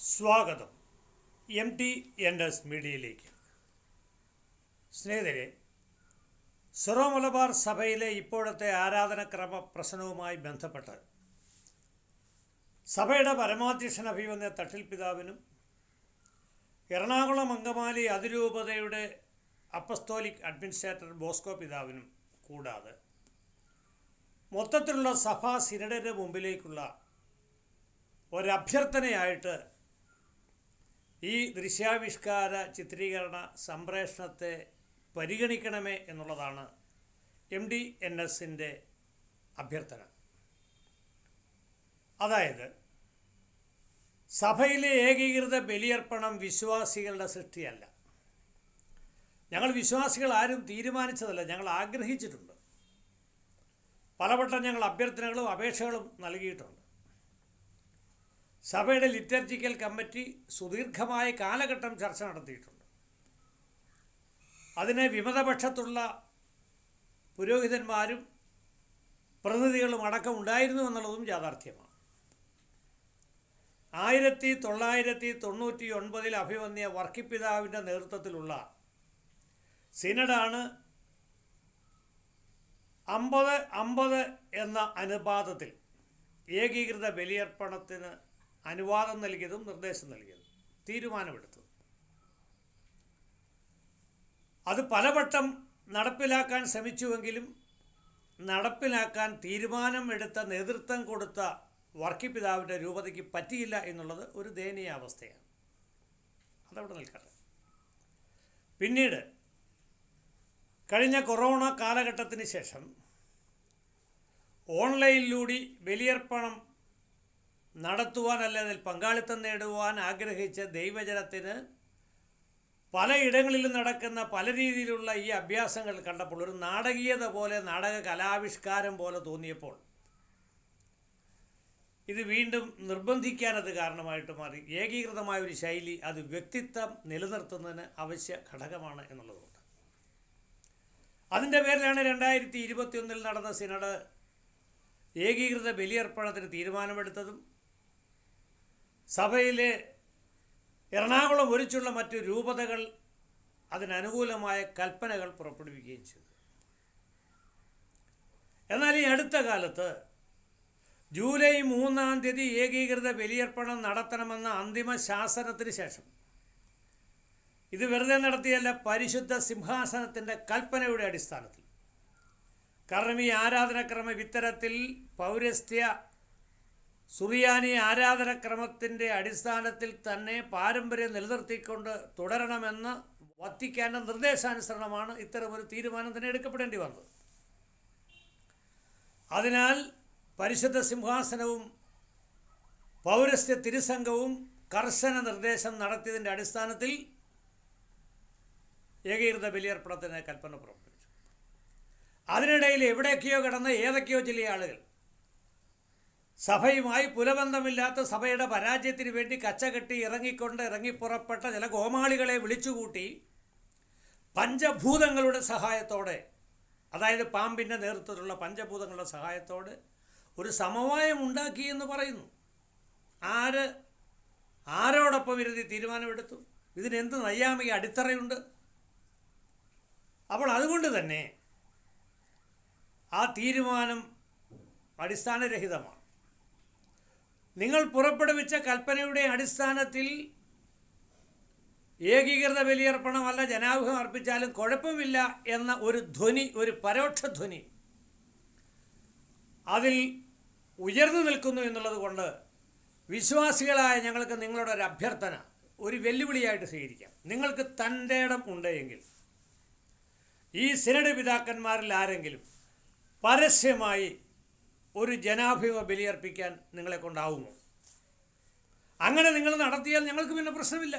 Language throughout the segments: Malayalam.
സ്വാഗതം. എം ടി എൻ എസ് മീഡിയയിലേക്ക്. സ്നേഹിതരെ സിറോ മലബാർ സഭയിലെ ഇപ്പോഴത്തെ ആരാധനക്രമ പ്രശ്നവുമായി ബന്ധപ്പെട്ട് സഭയുടെ പരമാധ്യക്ഷൻ അഭിവന്ന തട്ടിൽ പിതാവിനും എറണാകുളം അങ്കമാലി അതിരൂപതയുടെ അപ്പസ്തോലിക് അഡ്മിനിസ്ട്രേറ്റർ ബോസ്കോ പിതാവിനും കൂടാതെ മൊത്തത്തിലുള്ള സഭാ സിനഡിന് മുമ്പിലേക്കുള്ള ഒരഭ്യർത്ഥനയായിട്ട് ഈ ദൃശ്യാവിഷ്കാര ചിത്രീകരണ സംപ്രേഷണത്തെ പരിഗണിക്കണമേ എന്നുള്ളതാണ് എം ഡി എൻ എസിന്റെ അഭ്യർത്ഥന. അതായത് സഭയിലെ ഏകീകൃത ബലിയർപ്പണം വിശ്വാസികളുടെ സൃഷ്ടിയല്ല. ഞങ്ങൾ വിശ്വാസികൾ ആരും തീരുമാനിച്ചതല്ല ഞങ്ങൾ ആഗ്രഹിച്ചിട്ടുണ്ട്. പലവട്ടം ഞങ്ങൾ അഭ്യർത്ഥനകളും അപേക്ഷകളും നൽകിയിട്ടുണ്ട്. സഭയുടെ ലിറ്റർജിക്കൽ കമ്മിറ്റി സുദീർഘമായ കാലഘട്ടം ചർച്ച നടത്തിയിട്ടുണ്ട്. അതിനെ വിമതപക്ഷത്തുള്ള പുരോഹിതന്മാരും പ്രതിനിധികളും അടക്കം ഉണ്ടായിരുന്നു എന്നുള്ളതും യാഥാർത്ഥ്യമാണ്. ആയിരത്തി തൊള്ളായിരത്തി തൊണ്ണൂറ്റി ഒൻപതിൽ അഭിവന്യ വർക്കിപ്പിതാവിന്റെ നേതൃത്വത്തിലുള്ള സിനഡാണ് അമ്പത് അമ്പത് എന്ന അനുപാതത്തിൽ ഏകീകൃത ബലിയർപ്പണത്തിന് അനുവാദം നൽകിയതും നിർദ്ദേശം നൽകിയതും തീരുമാനമെടുത്തത്. അത് പലവട്ടം നടപ്പിലാക്കാൻ ശ്രമിച്ചുവെങ്കിലും നടപ്പിലാക്കാൻ തീരുമാനം എടുത്ത നേതൃത്വം കൊടുത്ത വർക്കിപ്പിതാവിന്റെ രൂപതയ്ക്ക് പറ്റിയില്ല എന്നുള്ളത് ഒരു ദയനീയ അവസ്ഥയാണ്. അതവിടെ നിൽക്കട്ടെ. പിന്നീട് കഴിഞ്ഞ കൊറോണ കാലഘട്ടത്തിന് ശേഷം ഓൺലൈനിലൂടെ ബലിയർപ്പണം നടത്തുവാൻ അല്ലെങ്കിൽ പങ്കാളിത്തം നേടുവാൻ ആഗ്രഹിച്ച ദൈവജനത്തിന് പലയിടങ്ങളിലും നടക്കുന്ന പല രീതിയിലുള്ള ഈ അഭ്യാസങ്ങൾ കണ്ടപ്പോൾ ഒരു നാടകീയത പോലെ നാടക കലാവിഷ്കാരം പോലെ തോന്നിയപ്പോൾ ഇത് വീണ്ടും നിർബന്ധിക്കാനത് കാരണമായിട്ട് മാറി. ഏകീകൃതമായ ഒരു ശൈലി അത് വ്യക്തിത്വം നിലനിർത്തുന്നതിന് അവശ്യ ഘടകമാണ് എന്നുള്ളതുകൊണ്ട്. അതിന്റെ പേരിലാണ് രണ്ടായിരത്തി ഇരുപത്തിയൊന്നിൽ നടന്ന സിനഡ് ഏകീകൃത ബലിയർപ്പണത്തിന് തീരുമാനമെടുത്തതും സഭയിലെ എറണാകുളം ഒരിച്ചുള്ള മറ്റ് രൂപതകൾ അതിനനുകൂലമായ കൽപ്പനകൾ പുറപ്പെടുവിക്കുകയും ചെയ്തു. എന്നാൽ ഈ അടുത്ത കാലത്ത് ജൂലൈ മൂന്നാം തീയതി ഏകീകൃത ബലിയർപ്പണം നടത്തണമെന്ന അന്തിമ ശാസനത്തിന് ശേഷം ഇത് വെറുതെ നടത്തിയല്ല പരിശുദ്ധ സിംഹാസനത്തിന്റെ കൽപ്പനയുടെ അടിസ്ഥാനത്തിൽ. കാരണം ഈ ആരാധനക്രമം ഇത്തരത്തിൽ പൗരസ്ത്യ സുറിയാനി ആരാധനക്രമത്തിന്റെ അടിസ്ഥാനത്തിൽ തന്നെ പാരമ്പര്യം നിലനിർത്തിക്കൊണ്ട് തുടരണമെന്ന് വത്തിക്കാന്റെ നിർദ്ദേശാനുസരണമാണ് ഇത്തരമൊരു തീരുമാനം തന്നെ എടുക്കപ്പെടേണ്ടി വന്നത്. അതിനാൽ പരിശുദ്ധ സിംഹാസനവും പൗരസ്ത്യ തിരുസംഘവും കർശന നിർദ്ദേശം നടത്തിയതിന്റെ അടിസ്ഥാനത്തിൽ ഏകീകൃത ബലിയർപ്പണത്തിന് കൽപ്പന പുറപ്പെടുവിച്ചു. അതിനിടയിൽ എവിടെയൊക്കെയോ കിടന്ന ഏതൊക്കെയോ ചില ആളുകൾ സഭയുമായി പുലബന്ധമില്ലാത്ത സഭയുടെ പരാജയത്തിന് വേണ്ടി കച്ചകെട്ടി ഇറങ്ങിക്കൊണ്ട് ഇറങ്ങിപ്പുറപ്പെട്ട ചില ഗോമാളികളെ വിളിച്ചുകൂട്ടി പഞ്ചഭൂതങ്ങളുടെ സഹായത്തോടെ അതായത് പാമ്പിന്റെ നേതൃത്വത്തിലുള്ള പഞ്ചഭൂതങ്ങളുടെ സഹായത്തോടെ ഒരു സമവായം ഉണ്ടാക്കി എന്ന് പറയുന്നു. ആര് ആരോടൊപ്പം ഇരുതി തീരുമാനമെടുത്തു? ഇതിനെന്ത് നയ്യാമിക അടിത്തറയുണ്ട്? അപ്പോൾ അതുകൊണ്ട് തന്നെ ആ തീരുമാനം അടിസ്ഥാനരഹിതമാണ്. നിങ്ങൾ പുറപ്പെടുവിച്ച കൽപ്പനയുടെ അടിസ്ഥാനത്തിൽ ഏകീകൃത ബലിയർപ്പണമല്ല ജനാഭിഹം അർപ്പിച്ചാലും കുഴപ്പമില്ല എന്ന ഒരു ധ്വനി ഒരു പരോക്ഷ ധ്വനി അതിൽ ഉയർന്നു നിൽക്കുന്നു എന്നുള്ളത് കൊണ്ട് വിശ്വാസികളായ ഞങ്ങൾക്ക് നിങ്ങളുടെ ഒരു അഭ്യർത്ഥന ഒരു വെല്ലുവിളിയായിട്ട് സ്വീകരിക്കാം. നിങ്ങൾക്ക് തന്റെ ഇടം ഉണ്ടെങ്കിൽ ഈ സിനഡ് പിതാക്കന്മാരിൽ ആരെങ്കിലും പരസ്യമായി ഒരു ജനാഭിമ ബലിയർപ്പിക്കാൻ നിങ്ങളെ കൊണ്ടാവുമോ അങ്ങനെ നിങ്ങൾ നടത്തിയാൽ ഞങ്ങൾക്ക് പിന്നെ പ്രശ്നമില്ല.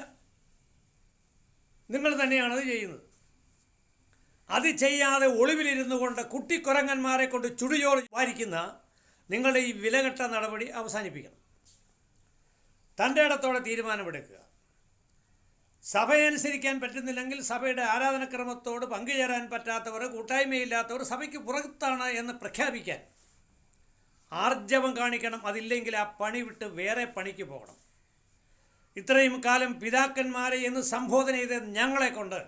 നിങ്ങൾ തന്നെയാണ് അത് ചെയ്യുന്നത്. അത് ചെയ്യാതെ ഒളിവിലിരുന്നു കൊണ്ട് കുട്ടിക്കുരങ്ങന്മാരെ കൊണ്ട് ചുടുചോറ് വാരിക്കുന്ന നിങ്ങളുടെ ഈ വിലകെട്ട നടപടി അവസാനിപ്പിക്കണം. തന്റെ ഇടത്തോടെ തീരുമാനമെടുക്കുക. സഭയനുസരിക്കാൻ പറ്റുന്നില്ലെങ്കിൽ സഭയുടെ ആരാധനക്രമത്തോട് പങ്കുചേരാൻ പറ്റാത്തവർ കൂട്ടായ്മയില്ലാത്തവർ സഭയ്ക്ക് പുറത്താണ് എന്ന് പ്രഖ്യാപിക്കാൻ ആർജവം കാണിക്കണം അതില്ലെങ്കിൽ ആ പണി വിട്ട് വേറെ പണിക്ക് പോകണം. ഇത്രയും കാലം പിതാക്കന്മാരെ എന്ന് സംബോധന ചെയ്ത ഞങ്ങളെ കൊണ്ട്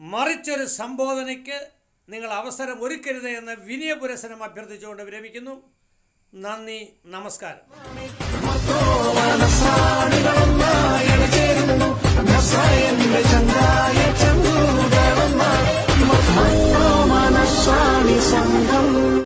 മറിച്ചൊരു സംബോധനയ്ക്ക് നിങ്ങൾ അവസരം ഒരുക്കരുത് എന്ന് വിനയപുരസനം അഭ്യർത്ഥിച്ചുകൊണ്ട് വിരമിക്കുന്നു. നന്ദി നമസ്കാരം.